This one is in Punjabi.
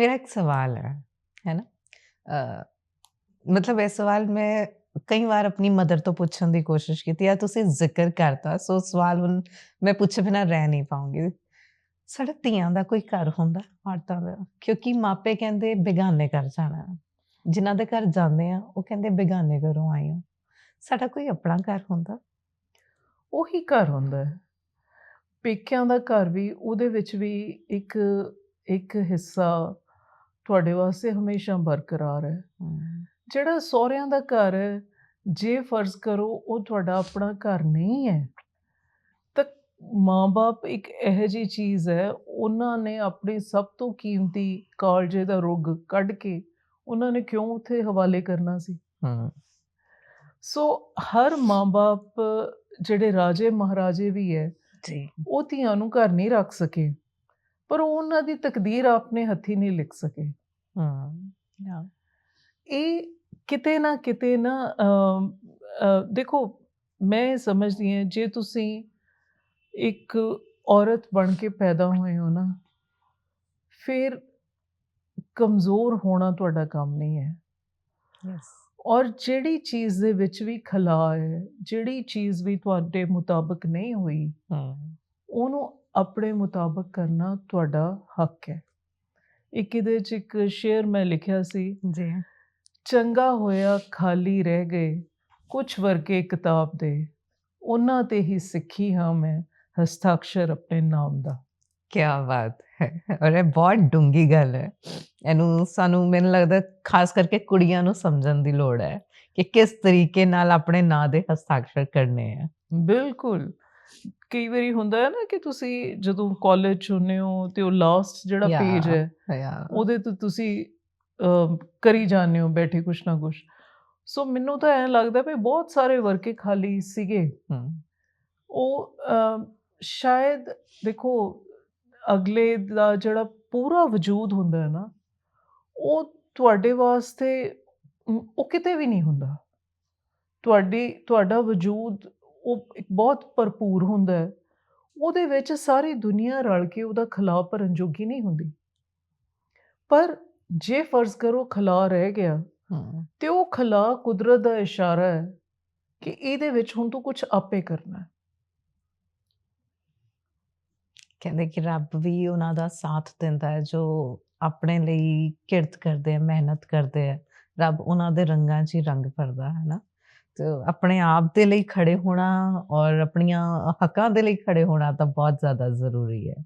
मेरा एक सवाल है, है ना? ਅ, ਮਤਲਬ ਇਹ ਸਵਾਲ ਮੈਂ ਕਈ ਵਾਰ ਆਪਣੀ ਮਦਰ ਤੋਂ ਪੁੱਛਣ ਦੀ ਕੋਸ਼ਿਸ਼ ਕੀਤੀ ਆ ਤੁਸੀਂ ਜ਼ਿਕਰ ਕਰਤਾ ਸੋ ਸਵਾਲ ਹੁਣ ਮੈਂ ਪੁੱਛੇ ਬਿਨਾਂ ਰਹਿ ਨਹੀਂ ਪਾਉਂਗੀ ਸਾਡੇ ਧੀਆਂ ਦਾ ਕੋਈ ਘਰ ਹੁੰਦਾ ਔਰਤਾਂ ਦਾ ਕਿਉਂਕਿ ਮਾਪੇ ਕਹਿੰਦੇ ਬੇਗਾਨੇ ਘਰ ਜਾਣਾ ਜਿਨ੍ਹਾਂ ਦੇ ਘਰ ਜਾਂਦੇ ਆ ਉਹ ਕਹਿੰਦੇ ਬੇਗਾਨੇ ਘਰੋਂ ਆਏ ਹੋ ਸਾਡਾ ਕੋਈ ਆਪਣਾ ਘਰ ਹੁੰਦਾ ਉਹੀ ਘਰ ਹੁੰਦਾ ਹੈ ਪੇਕਿਆਂ ਦਾ ਘਰ ਵੀ ਉਹਦੇ ਵਿੱਚ ਵੀ ਇੱਕ ਇੱਕ ਹਿੱਸਾ ਤੁਹਾਡੇ ਵਾਸਤੇ ਹਮੇਸ਼ਾ ਬਰਕਰਾਰ ਹੈ। ਜਿਹੜਾ ਸਹੁਰਿਆਂ ਦਾ ਘਰ ਹੈ ਜੇ ਫਰਜ਼ ਕਰੋ ਉਹ ਤੁਹਾਡਾ ਆਪਣਾ ਘਰ ਨਹੀਂ ਹੈ ਤਾਂ ਮਾਂ-ਬਾਪ ਇੱਕ ਇਹੋ ਜਿਹੀ ਚੀਜ਼ ਹੈ ਉਹਨਾਂ ਨੇ ਆਪਣੀ ਸਭ ਤੋਂ ਕੀਮਤੀ ਕਾਲਜੇ ਦਾ ਰੁੱਗ ਕੱਢ ਕੇ ਉਹਨਾਂ ਨੇ ਕਿਉਂ ਉੱਥੇ ਹਵਾਲੇ ਕਰਨਾ ਸੀ? ਸੋ ਹਰ ਮਾਂ-ਬਾਪ ਜਿਹੜੇ ਰਾਜੇ ਮਹਾਰਾਜੇ ਵੀ ਹੈ ਜੀ। ਉਹ ਧੀਆਂ ਨੂੰ ਘਰ ਨਹੀਂ ਰੱਖ ਸਕੇ। ਪਰ ਉਹ ਉਹਨਾਂ ਦੀ ਤਕਦੀਰ ਆਪਣੇ ਹੱਥੀ ਨਹੀਂ ਲਿਖ ਸਕੇ। yeah, ਇਹ ਕਿਤੇ ਨਾ ਕਿਤੇ ਨਾ ਦੇਖੋ ਮੈਂ ਸਮਝਦੀ ਹਾਂ ਜੇ ਤੁਸੀਂ ਇੱਕ ਔਰਤ ਬਣ ਕੇ ਪੈਦਾ ਹੋਏ ਹੋ ਨਾ ਫਿਰ ਕਮਜ਼ੋਰ ਹੋਣਾ ਤੁਹਾਡਾ ਕੰਮ ਨਹੀਂ ਹੈ। Yes. ਔਰ ਜਿਹੜੀ ਚੀਜ਼ ਦੇ ਵਿੱਚ ਵੀ ਖਲਾ ਹੈ ਜਿਹੜੀ ਚੀਜ਼ ਵੀ ਤੁਹਾਡੇ ਮੁਤਾਬਕ ਨਹੀਂ ਹੋਈ ਹਮ, ਉਹਨੂੰ ਆਪਣੇ ਮੁਤਾਬਕ ਕਰਨਾ ਤੁਹਾਡਾ ਹੱਕ ਹੈ। ਇੱਕ ਇਹਦੇ ਚ ਇੱਕ ਸ਼ੇਰ ਮੈਂ ਲਿਖਿਆ ਸੀ। ਜੀ। ਚੰਗਾ ਹੋਇਆ ਖਾਲੀ ਰਹਿ ਗਏ ਕੁਛ ਵਰਗੇ ਕਿਤਾਬ ਦੇ। ਉਹਨਾਂ ਤੇ ਹੀ ਸਿੱਖੀ ਹਾਂ ਮੈਂ ਹਸਤਾਖਰ ਆਪਣੇ ਨਾਮ ਦਾ। ਕੀ ਬਾਤ ਹੈ। ਔਰ ਇਹ ਬਹੁਤ ਡੂੰਗੀ ਗੱਲ ਹੈ। ਇਹਨੂੰ ਸਾਨੂੰ ਮੈਨੂੰ ਲੱਗਦਾ ਖਾਸ ਕਰਕੇ ਕੁੜੀਆਂ ਨੂੰ ਸਮਝਣ ਦੀ ਲੋੜ ਹੈ ਕਿ ਕਿਸ ਤਰੀਕੇ ਨਾਲ ਆਪਣੇ ਨਾਂ ਦੇ ਹਸਤਾਖਰ ਕਰਨੇ ਆ। ਬਿਲਕੁਲ। ਕਈ ਵਾਰੀ ਹੁੰਦਾ ਹੈ ਨਾ ਕਿ ਤੁਸੀਂ ਜਦੋਂ ਕਾਲਜ ਚ ਹੁੰਦੇ ਹੋ ਤੇ ਉਹ ਲਾਸਟ ਜਿਹੜਾ. ਪੇਜ ਹੈ. ਉਹਦੇ ਤੇ ਤੁਸੀਂ ਕਰੀ ਜਾਂਦੇ ਹੋ ਬੈਠੇ ਕੁਛ ਨਾ ਕੁਛ ਸੋ ਮੈਨੂੰ ਤਾਂ ਐਂ ਲੱਗਦਾ ਵੀ ਬਹੁਤ ਸਾਰੇ ਵਰਕੇ ਖਾਲੀ ਸੀਗੇ ਉਹ ਸ਼ਾਇਦ ਦੇਖੋ ਅਗਲੇ ਦਾ ਜਿਹੜਾ ਪੂਰਾ ਵਜੂਦ ਹੁੰਦਾ ਹੈ ਨਾ ਉਹ ਤੁਹਾਡੇ ਵਾਸਤੇ ਉਹ ਕਿਤੇ ਵੀ ਨਹੀਂ ਹੁੰਦਾ ਤੁਹਾਡੀ ਤੁਹਾਡਾ ਵਜੂਦ ਉਹ ਇੱਕ ਬਹੁਤ ਭਰਪੂਰ ਹੁੰਦਾ ਹੈ ਉਹਦੇ ਵਿੱਚ ਸਾਰੀ ਦੁਨੀਆ ਰਲ ਕੇ ਉਹਦਾ ਖਲਾ ਭਰਨ ਜੋਗੀ ਨਹੀਂ ਹੁੰਦੀ। ਪਰ ਜੇ ਫਰਜ਼ ਕਰੋ ਖਲਾ ਰਹਿ ਗਿਆ ਤੇ ਉਹ ਖਲਾ ਕੁਦਰਤ ਦਾ ਇਸ਼ਾਰਾ ਹੈ ਕਿ ਇਹਦੇ ਵਿੱਚ ਹੁਣ ਤੂੰ ਕੁਝ ਆਪੇ ਕਰਨਾ ਹੈ। ਕਹਿੰਦੇ ਕਿ ਰੱਬ ਵੀ ਉਹਨਾਂ ਦਾ ਸਾਥ ਦਿੰਦਾ ਹੈ ਜੋ ਆਪਣੇ ਲਈ ਕਿਰਤ ਕਰਦੇ ਆ ਮਿਹਨਤ ਕਰਦੇ ਆ ਰੱਬ ਉਹਨਾਂ ਦੇ ਰੰਗਾਂ 'ਚ ਹੀ ਰੰਗ ਭਰਦਾ ਹੈ ਨਾ। ਆਪਣੇ ਆਪ ਦੇ ਲਈ ਖੜੇ ਹੋਣਾ ਔਰ ਆਪਣੀਆਂ ਹੱਕਾਂ ਦੇ ਲਈ ਖੜੇ ਹੋਣਾ ਤਾਂ ਬਹੁਤ ਜ਼ਿਆਦਾ ਜ਼ਰੂਰੀ ਹੈ।